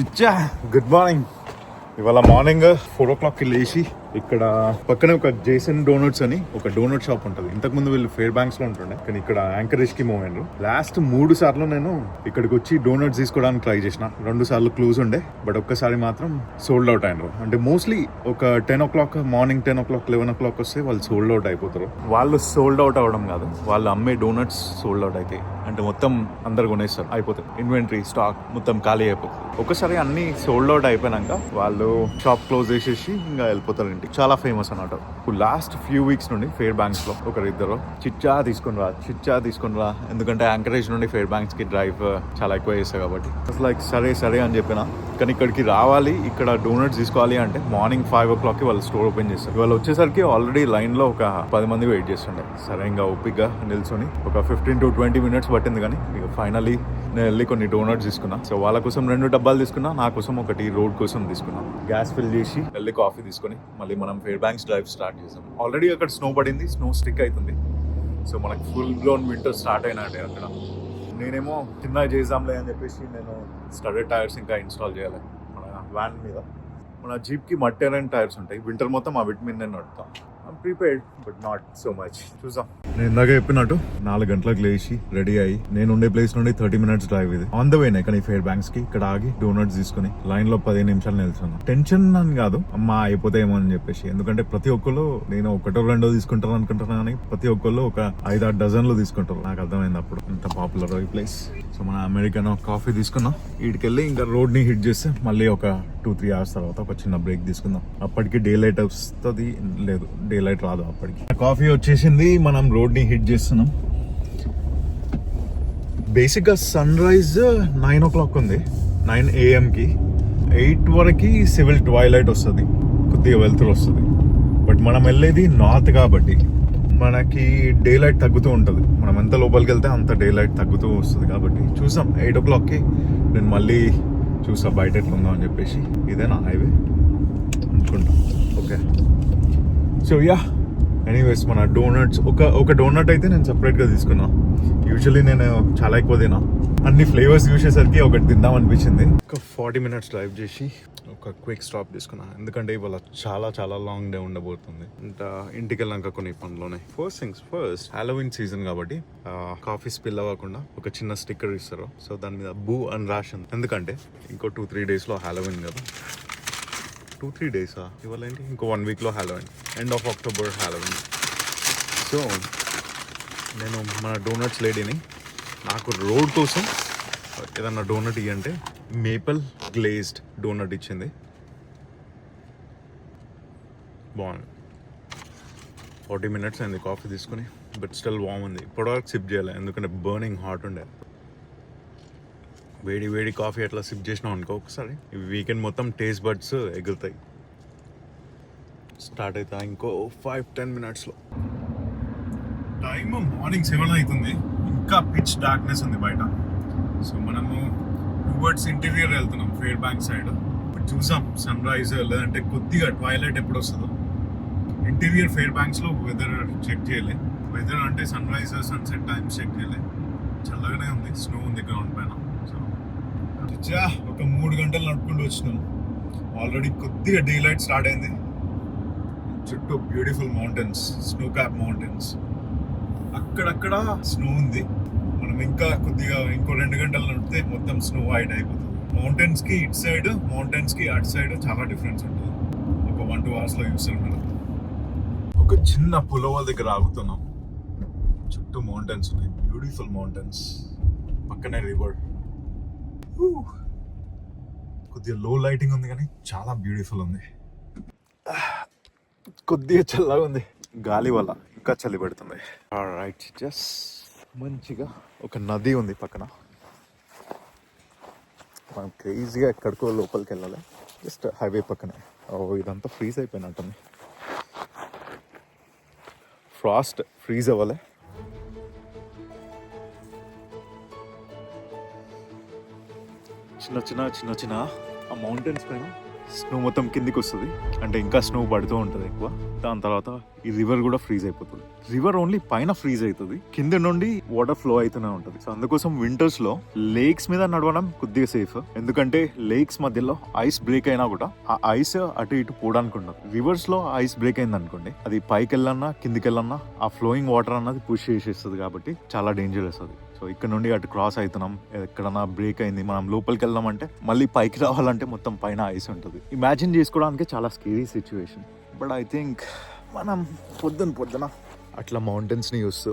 చిచ్చా. Good morning ఇవాళ morning four ఓ క్లాక్కి లేచి ఇక్కడ పక్కనే ఒక జేసన్ డోనట్స్ అని ఒక డోనట్ షాప్ ఉంటుంది. ఇంతకు ముందు వీళ్ళు ఫేర్ బ్యాంక్స్లో ఉంటుండే కానీ ఇక్కడ యాంకరేజ్కి మూవ్ అయినారు లాస్ట్ మూడు సార్లు నేను ఇక్కడికి వచ్చి డోనట్స్ తీసుకోవడానికి ట్రై చేసిన. రెండు సార్లు క్లోజ్ ఉండే బట్ ఒక్కసారి మాత్రం సోల్డ్ అవుట్ అయినారు. అంటే మోస్ట్లీ ఒక ten o'clock morning ten o'clock eleven o'clock వస్తే వాళ్ళు సోల్డ్ అవుట్ అయిపోతారు. వాళ్ళు సోల్డ్ అవుట్ అవ్వడం కాదు. వాళ్ళు అమ్మే డోనట్స్ సోల్డ్ అవుట్ అవుతాయి అంటే మొత్తం అందరు కొనేస్తారు. అయిపోతుంది ఇన్వెంటరీ స్టాక్ మొత్తం ఖాళీ అయిపోతుంది. ఒకసారి అన్ని సోల్డ్ అవుట్ అయిపోయినాక వాళ్ళు షాప్ క్లోజ్ చేసేసి ఇంకా వెళ్ళిపోతారు ఇంటికి చాలా ఫేమస్ అన్నమాట. లాస్ట్ ఫ్యూ వీక్స్ నుండి ఫేర్ బ్యాంక్స్లో ఒకరిద్దరు చిచ్చా తీసుకుని రా చిచ్చా తీసుకుని రా. ఎందుకంటే యాంకరేజ్ నుండి ఫేర్ బ్యాంక్స్కి డ్రైవ్ uh, చాలా ఎక్కువ చేస్తాయి కాబట్టి. లైక్ సరే సరే అని చెప్పిన. కానీ ఇక్కడికి రావాలి ఇక్కడ డోనట్స్ తీసుకోవాలి అంటే మార్నింగ్ ఫైవ్ ఓ క్లాక్కి వాళ్ళు స్టోర్ ఓపెన్ చేస్తారు. వాళ్ళు వచ్చేసరికి ఆల్రెడీ లైన్లో ఒక పది మంది వెయిట్ చేస్తుండే. సరే ఇంకా ఓపిక్గా నిల్చొని ఒక ఫిఫ్టీన్ టు ట్వంటీ మినిట్స్ పట్టింది కానీ ఇక ఫైనలీ నేను వెళ్ళి కొన్ని డోనట్స్ తీసుకున్నా. సో వాళ్ళ కోసం రెండు డబ్బాలు తీసుకున్నా నా కోసం ఒకటి రోడ్ కోసం తీసుకున్నా. గ్యాస్ ఫిల్ చేసి వెళ్ళి కాఫీ తీసుకొని మళ్ళీ మనం ఫేర్ బ్యాంక్స్ డ్రైవ్ స్టార్ట్ చేసాం. ఆల్రెడీ అక్కడ స్నో పడింది స్నో స్టిక్ అవుతుంది సో మనకు ఫుల్ బ్లోన్ వింటర్ స్టార్ట్ అయినట్టే అక్కడ. నేనేమో చిన్న చేద్దాంలే అని చెప్పేసి నేను స్టడెడ్ టైర్స్ ఇంకా ఇన్స్టాల్ చేయాలి. మన వ్యాన్ మీద. మన జీప్కి మట్టెరైన్ టైర్స్ ఉంటాయి. వింటర్ మొత్తం ఆ విటమిన్ నేను నడుపుతాం. Prepaid but not so much చూసాం నేను ఇందాక చెప్పినట్టు నాలుగు గంటలకు లేచి రెడీ అయ్యి నేను ఉండే ప్లేస్ నుండి థర్టీ మినిట్స్ డ్రైవ్ ఇది. ఆన్ ద వేనే కానీ ఫేర్ బ్యాంక్స్కి ఇక్కడ ఆగి డోనట్స్ తీసుకుని లైన్లో పదిహేను నిమిషాలు నిల్చున్నా. టెన్షన్ అని కాదు అమ్మా అయిపోతాయేమో అని చెప్పేసి. ఎందుకంటే ప్రతి ఒక్కరు నేను ఒకటో రెండో తీసుకుంటాను అనుకుంటున్నా కానీ ప్రతి ఒక్కరు ఒక ఐదు ఆరు డజన్లు తీసుకుంటారు. నాకు అర్థమైంది అప్పుడు. ఇంత పాపులర్ ఈ ప్లేస్ సో మన అమెరికన్ కాఫీ తీసుకున్నాం. వీటికెళ్ళి ఇంకా రోడ్ని హిట్ చేస్తే మళ్ళీ ఒక టూ త్రీ అవర్స్ తర్వాత ఒక చిన్న బ్రేక్ తీసుకుందాం. అప్పటికి డే లైట్ వస్తుంది లేదు డే లైట్ రాదు అప్పటికి. కాఫీ వచ్చేసింది మనం రోడ్ని హిట్ చేస్తున్నాం. బేసిక్గా sunrise nine o'clock ఉంది నైన్కి. ఎయిట్ వరకు సివిల్ ట్వైలైట్ వస్తుంది కొద్దిగా వెళ్తురు వస్తుంది. బట్ మనం వెళ్ళేది నార్త్ కాబట్టి మనకి డే లైట్ తగ్గుతూ ఉంటుంది. మనం ఎంత లోపలికి వెళ్తే అంత డే లైట్ తగ్గుతూ వస్తుంది కాబట్టి. చూసాం ఎయిట్ ఓ క్లాక్కి నేను మళ్ళీ చూసా బయట ఎట్లా అని చెప్పేసి ఇదేనా హైవే? అనుకుంటా. ఓకే. సో యా ఎనీవేస్ మన డోనట్స్ ఒక ఒక డోనట్ అయితే నేను సపరేట్గా తీసుకున్నా. యూజువల్లీ నేను చాలా ఎక్కువ తినా అన్ని ఫ్లేవర్స్ చూసేసరికి ఒకటి తిందాం అనిపించింది. ఒక ఫార్టీ మినిట్స్ డ్రైవ్ చేసి ఒక క్విక్ స్టాప్ తీసుకున్నా. ఎందుకంటే ఇవాళ చాలా చాలా లాంగ్ డే ఉండబోతుంది. ఇంకా ఇంటికి వెళ్ళాక కొన్ని పనులు ఉన్నాయి first things first Halloween season కాబట్టి కాఫీ స్పిల్ అవ్వకుండా ఒక చిన్న స్టిక్కర్ ఇస్తారు. సో దాని మీద బూ అని. రాసింది ఎందుకంటే ఇంకో టూ త్రీ డేస్లో హాలోవిన్ కదా. టూ త్రీ డేసా ఇవాళ ఏంటి ఇంకో వన్ వీక్లో Halloween end of October Halloween so నేను మన డోనట్స్ లేడీని నాకు రోడ్ కోసం ఏదన్నా డోనట్ ఇవ్వంటే మేపల్ గ్లేజ్డ్ డోనట్ ఇచ్చింది. బాగుంది. ఫార్టీ మినిట్స్ అయింది కాఫీ తీసుకుని బట్ స్టిల్ వామ్ ఉంది. ఇప్పటివరకు సిప్ చేయాలి ఎందుకంటే బర్నింగ్ హాట్ ఉండే. వేడి వేడి కాఫీ అట్లా సిప్ చేసినాం అనుకో ఒకసారి. ఈ వీకెండ్ మొత్తం టేస్ట్ బడ్స్ ఎగురుతాయి స్టార్ట్ అవుతా ఇంకో ఫైవ్ టెన్ మినిట్స్లో టైమ్ మార్నింగ్ సెవెన్ అవుతుంది ఇంకా పిచ్ డార్క్నెస్ ఉంది బయట. సో మనము టువర్డ్స్ ఇంటీరియర్ వెళ్తున్నాం ఫేర్ బ్యాంక్ సైడ్ ఇప్పుడు చూసాం సన్ రైజ్ లేదంటే కొద్దిగా ట్వైలైట్ ఎప్పుడు వస్తుందో. ఇంటీరియర్ ఫేర్ బ్యాంక్స్లో వెదర్ చెక్ చేయలే. వెదర్ అంటే sunrise sunset times check చేయలే. చల్లగానే ఉంది స్నో ఉంది గ్రౌండ్ పైన. చా ఒక మూడు గంటలు నడుపుకుంటూ వచ్చినాం. ఆల్రెడీ కొద్దిగా డే లైట్ స్టార్ట్ అయింది. చుట్టూ beautiful mountains snow cap mountains అక్కడక్కడ స్నో ఉంది. మనం ఇంకా కొద్దిగా ఇంకో రెండు గంటలు నడిపితే మొత్తం స్నో వైట్ అయిపోతుంది. మౌంటైన్స్కి ఇటు సైడ్ మౌంటైన్స్కి అటు సైడ్ చాలా డిఫరెన్స్ ఉంటుంది. ఒక వన్ టూ అవర్స్లో చూస్తాం మనం ఒక చిన్న పులవ దగ్గర ఆగుతున్నాం. చుట్టూ మౌంటైన్స్ ఉన్నాయి. బ్యూటిఫుల్ మౌంటైన్స్ పక్కనే రివర్ కొద్దిగా లో లైటింగ్ ఉంది కానీ చాలా బ్యూటిఫుల్ ఉంది. కొద్దిగా చల్లగా ఉంది. గాలి వల్ల ఇంకా చలి పెడుతుంది. రైట్ జస్ట్ మంచిగా ఒక నది ఉంది పక్కన. మనం క్రేజీగా ఎక్కడికో లోపలికి వెళ్ళాలి. జస్ట్ హైవే పక్కనే. ఓ ఇదంతా ఫ్రీజ్ అయిపోయినట్టుంది. ఫ్రాస్ట్ ఫ్రీజ్ అవ్వాలి. చిన్న చిన్న చిన్న చిన్న ఆ మౌంటైన్స్ పైన స్నో మొత్తం కిందికి వస్తుంది. అంటే ఇంకా స్నో పడుతూ ఉంటుంది ఎక్కువ. దాని తర్వాత ఈ రివర్ కూడా ఫ్రీజ్ అయిపోతుంది. రివర్ ఓన్లీ పైన ఫ్రీజ్ అవుతుంది కింద నుండి వాటర్ ఫ్లో అవుతూనే ఉంటుంది. సో అందుకోసం వింటర్స్లో లేక్స్ మీద నడవడం కొద్దిగా సేఫ్ ఎందుకంటే లేక్స్ మధ్యలో ఐస్ బ్రేక్ అయినా కూడా ఆ ఐస్ అటు ఇటు పోవడానికి ఉండదు. రివర్స్లో ఐస్ బ్రేక్ అయింది అనుకోండి అది పైకి వెళ్ళన్నా కిందికి వెళ్ళన్నా ఆ ఫ్లోయింగ్ వాటర్ అన్నది పుష్ చేసేస్తుంది కాబట్టి చాలా డేంజరస్ అది. సో ఇక్కడ నుండి అటు క్రాస్ అవుతున్నాం. ఎక్కడన్నా బ్రేక్ అయింది మనం లోపలికి వెళ్దామంటే మళ్ళీ పైకి రావాలంటే మొత్తం పైన ఐస్ ఉంటుంది. ఇమాజిన్ చేసుకోవడానికి చాలా scary situation but I think మనం పొద్దున పొద్దున అట్లా మౌంటైన్స్ని చూస్తూ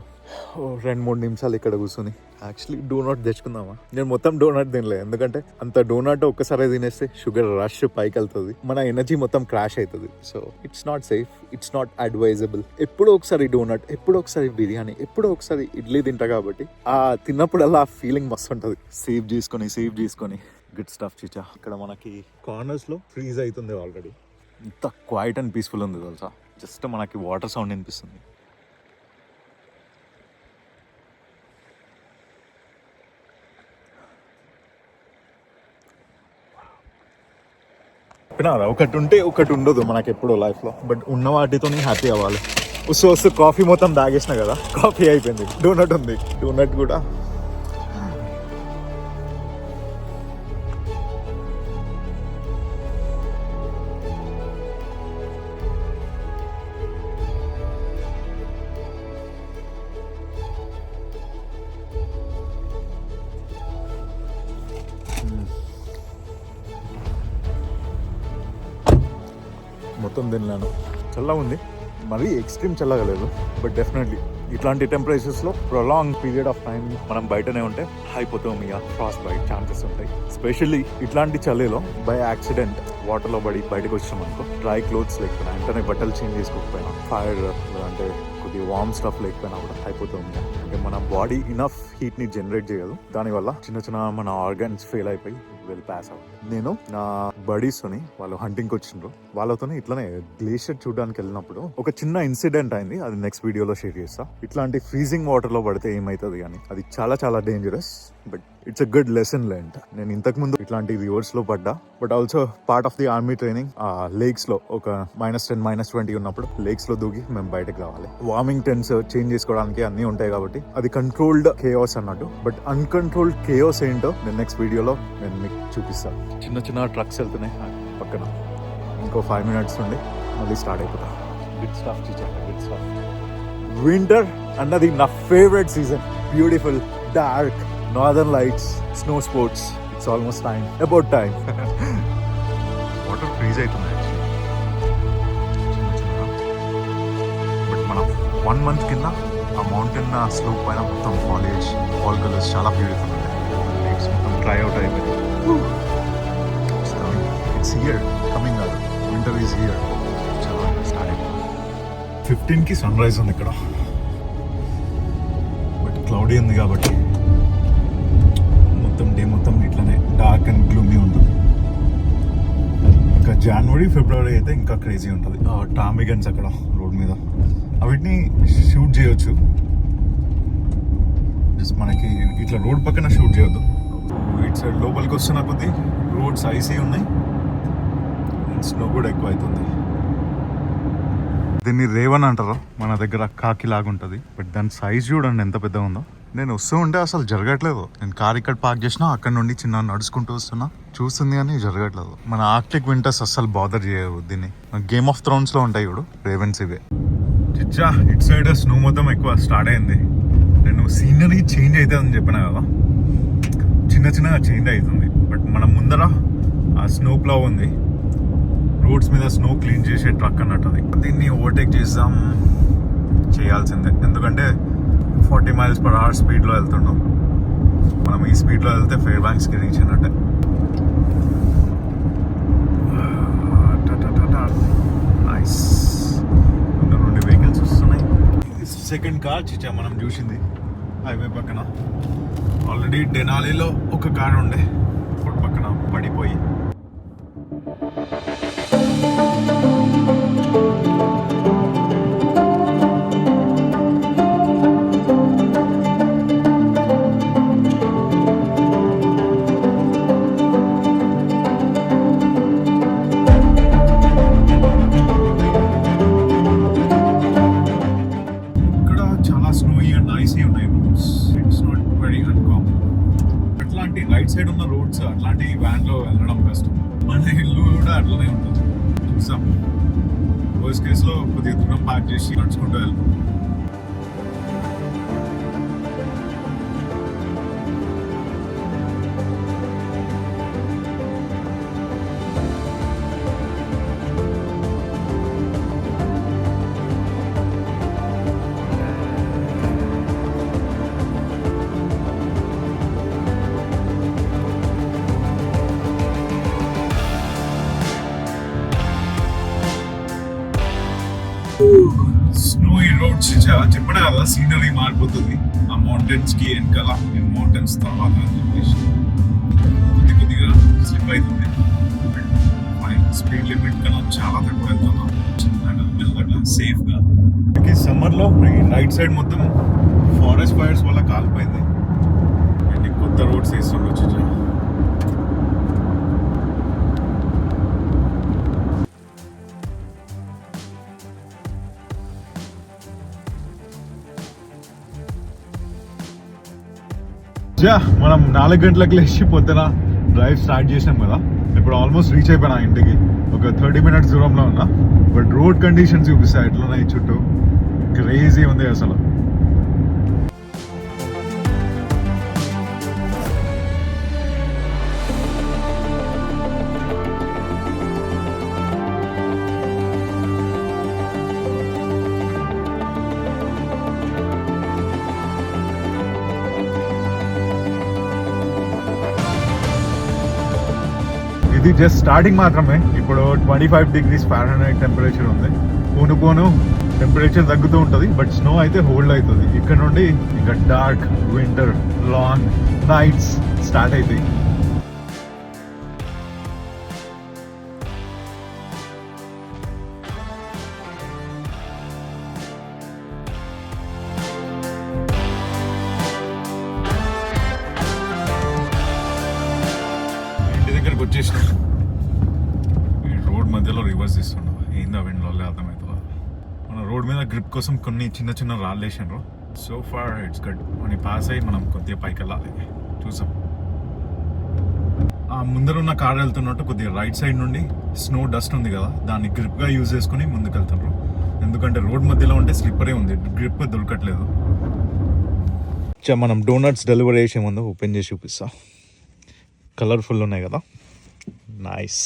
ఓ రెండు మూడు నిమిషాలు ఇక్కడ కూర్చొని యాక్చువల్లీ డోనట్ తెచ్చుకుందామా? నేను మొత్తం డోనట్ తినలేదు ఎందుకంటే అంత డోనట్ ఒక్కసారి తినేస్తే షుగర్ రష్ పైకి వెళ్తుంది మన ఎనర్జీ మొత్తం క్రాష్ అవుతుంది so it's not safe it's not advisable ఎప్పుడో ఒకసారి డోనట్ ఎప్పుడో ఒకసారి బిర్యానీ ఎప్పుడో ఒకసారి ఇడ్లీ తింటా కాబట్టి ఆ తిన్నప్పుడల్లా ఆ ఫీలింగ్ మస్తు ఉంటుంది. సేవ్ చేసుకొని సేవ్ చేసుకొని. గుడ్ స్టఫ్ చిచా ఇక్కడ మనకి కార్నర్స్లో ఫ్రీజ్ అవుతుంది ఆల్రెడీ ఇంత క్వైట్ అండ్ పీస్ఫుల్ ఉంది తెలుసా? జస్ట్ మనకి వాటర్ సౌండ్ అనిపిస్తుంది వినిపిస్తుంది ఒకటి ఉంటే ఒకటి ఉండదు మనకి ఎప్పుడు లైఫ్లో. బట్ ఉన్న వాటితోనే హ్యాపీ అవ్వాలి. వస్తూ వస్తూ కాఫీ మొత్తం తాగేసిన కదా కాఫీ అయిపోయింది. డోనట్ ఉంది. డోనట్ కూడా మొత్తం తిన్నాను చల్లగా ఉంది. మరీ ఎక్స్ట్రీమ్ చల్లగా లేదు బట్ డెఫినెట్లీ ఇట్లాంటి టెంపరేచర్స్లో ప్రొలాంగ్ పీరియడ్ ఆఫ్ టైం మనం బయటనే ఉంటే హైపోతోమియా ఫ్రాస్ట్ బైట్ ఛాన్సెస్ ఉంటాయి. స్పెషల్లీ ఇట్లాంటి చలిలో బై యాక్సిడెంట్ వాటర్లో పడి బయటకు వచ్చినాం అనుకో డ్రై క్లోత్స్ లేకపోయినా వెంటనే బట్టలు చేంజ్ చేసుకోకపోయినా ఫైర్ అంటే కొద్దిగా వార్మ్ స్టఫ్ లేకపోయినా కూడా హైపోతోమియా అంటే మన బాడీ ఇనఫ్ హీట్ని జనరేట్ చేయదు. దానివల్ల చిన్న చిన్న మన ఆర్గాన్స్ ఫెయిల్ అయిపోయి విల్ పాస్ అవుట్ నేను నా బడీస్ తోని వాళ్ళు హంటింగ్ వచ్చిండ్రు వాళ్ళతోనే ఇట్లానే గ్లేషియర్ చూడడానికి వెళ్ళినప్పుడు ఒక చిన్న ఇన్సిడెంట్ అయింది. అది నెక్స్ట్ వీడియోలో షేర్ చేస్తా. ఇట్లాంటి ఫ్రీజింగ్ వాటర్లో పడితే ఏమైతుంది అని. అది చాలా చాలా dangerous but it's a good lesson learnt నేను ఇంతకు ముందు ఇట్లాంటి రివర్స్లో పడ్డా but also part of the army training ఆ లేక్స్లో ఒక మైనస్ టెన్ మైనస్ ట్వంటీ ఉన్నప్పుడు లేక్స్లో దూకి మేము బయటకు రావాలి. వార్మింగ్ టెన్స్ చేంజ్ చేసుకోవడానికి అన్ని ఉంటాయి కాబట్టి అది కంట్రోల్డ్ కేయోస్ అన్నట్టు. బట్ అన్కంట్రోల్డ్ కేయోస్ ఏంటో నేను నెక్స్ట్ వీడియోలో నేను మీకు చూపిస్తాను చిన్న చిన్న ట్రక్స్ వెళ్తున్నాయి. పక్కన. ఇంకో ఫైవ్ మినిట్స్ నుండి మళ్ళీ స్టార్ట్ అయిపోతా. Good stuff good stuff winter అన్నది నా favourite season beautiful dark northern lights snow sports it's almost time about time water freeze అవుతుంది బట్ మనం వన్ మంత్ కింద ఆ మౌంటైన్ స్లోప్ పైన మొత్తం కాలేజ్ ఆల్ కలర్స్ చాలా బ్యూటిఫుల్ ఉన్నాయి. లైట్స్ మొత్తం ట్రై అవుట్ అయిపోయింది ఇట్స్ ఇయర్ కమింగ్ కాదు వింటర్ ఈజ్ ఇయర్ చాలా స్టార్ట్ అయిపోయింది ఫిఫ్టీన్కి సన్ రైజ్ ఉంది ఇక్కడ. బట్ క్లౌడీ ఉంది కాబట్టి మొత్తం డే మొత్తం ఇట్లానే డార్క్ అండ్ గ్లూమీ ఉంటుంది. ఇంకా జనవరి ఫిబ్రవరి అయితే ఇంకా క్రేజీ ఉంటుంది. టామిగన్స్ అక్కడ రోడ్ మీద. వీటిని షూట్ చేయొచ్చు. జస్ట్ మనకి ఇట్లా రోడ్ పక్కన షూట్ చేయొద్దు. ఇటు సైడ్ లోపలికి వస్తున్న కొద్దీ రోడ్స్ ఐసీ ఉన్నాయి. స్నో కూడా ఎక్కువ అవుతుంది. దీన్ని రేవన్ అంటారు. మన దగ్గర కాకి లాగా ఉంటుంది బట్ దాని సైజ్ చూడండి ఎంత పెద్దగా ఉందో. నేను వస్తూ ఉంటే అసలు జరగట్లేదు. నేను కార్ ఇక్కడ పార్క్ చేసినా అక్కడ నుండి చిన్న నడుచుకుంటూ వస్తున్నా. చూస్తుంది కానీ జరగట్లేదు. మన ఆర్టిక్ వింటర్స్ అస్సలు బాదర్ చేయవు దీన్ని. గేమ్ ఆఫ్ థ్రోన్స్లో ఉంటాయి ఇప్పుడు రేవెన్స్ ఇవే. చిచ్చా ఇట్ సైడ్ స్నో మొత్తం ఎక్కువ స్టార్ట్ అయింది. నేను సీనరీ చేంజ్ అవుతుందని చెప్పిన కదా. చిన్న చిన్నగా చేంజ్ అవుతుంది. బట్ మన ముందర ఆ స్నో ప్లవ్ ఉంది. రోడ్స్ మీద స్నో క్లీన్ చేసే ట్రక్ అన్నట్టు అది. దీన్ని ఓవర్టేక్ చేద్దాం. చేయాల్సిందే. ఎందుకంటే ఫార్టీ మైల్స్ పర్ అవర్ స్పీడ్లో వెళ్తున్నాం మనం ఈ స్పీడ్లో వెళ్తే ఫెయిర్ బ్యాంక్స్కి రీచ్ అయినట్టే. నైస్ నుండి వెహికల్స్ వస్తున్నాయి. సెకండ్ కార్ చిచ్చా మనం చూసింది. హైవే పక్కన. ఆల్రెడీ డెనాలీలో ఒక కార్ ఉండే. పక్కన పడిపోయి. లో వెళ్ళడం కష్టం మన ఇల్లు కూడా అట్లనే ఉంటుంది. చూసాం. కేసులో కొద్దిగా దూరం పార్క్ చేసి నడుచుకుంటూ వెళ్తాం. స్నోయి రోడ్స్ కదా సీనరీ మారిపోతుంది. ఆ మౌంటైన్స్కి వెనకాల మౌంటైన్స్ తర్వాత అని చెప్పేసి. కొద్ది కొద్దిగా స్లిప్ అవుతుంది స్పీడ్ లిమిట్ కన్నా చాలా తక్కువ వెళ్తున్నాం చిన్నగా మెల్లగా సేఫ్గా. సమ్మర్లో రైట్ సైడ్ మొత్తం ఫారెస్ట్ ఫైర్స్ వల్ల కాలిపోయింది. అండ్ కొత్త రోడ్స్ వేస్తుండొచ్చు చాలా యా మనం నాలుగు గంటలకు లేచి పొద్దున డ్రైవ్ స్టార్ట్ చేసినాం కదా. ఇప్పుడు ఆల్మోస్ట్ రీచ్ అయిపోయినా ఇంటికి. ఒక థర్టీ మినిట్స్ దూరంలో ఉన్నా. బట్ రోడ్ కండిషన్స్ చూపిస్తాయి ఎట్లున్నాయి చుట్టూ? క్రేజీ ఉంది అసలు. జస్ట్ స్టార్టింగ్ మాత్రమే. ఇప్పుడు twenty five degrees Fahrenheit temperature ఉంది. పోను పోను టెంపరేచర్ తగ్గుతూ ఉంటుంది బట్ స్నో అయితే హోల్డ్ అవుతుంది. ఇక్కడ నుండి ఇంకా dark winter long nights start అవుతాయి కోసం కొన్ని చిన్న చిన్న రాళ్ళు వేసాను సో ఫార్ ఇట్స్ గుడ్ మన పాస్ అయ్యి మనం కొద్దిగా పైకి వెళ్ళాలి. చూసాం. ఆ ముందరున్న కార్ వెళ్తున్నట్టు కొద్దిగా రైట్ సైడ్ నుండి స్నో డస్ట్ ఉంది కదా దాన్ని గ్రిప్గా యూజ్ చేసుకుని ముందుకెళ్తున్నారు. ఎందుకంటే రోడ్ మధ్యలో ఉంటే స్లిప్పరే ఉంది. గ్రిప్ దొరకట్లేదు. మనం డోనట్స్ డెలివరీ చేసే ముందు ఓపెన్ చేసి చూపిస్తా. కలర్ఫుల్ ఉన్నాయి కదా. నైస్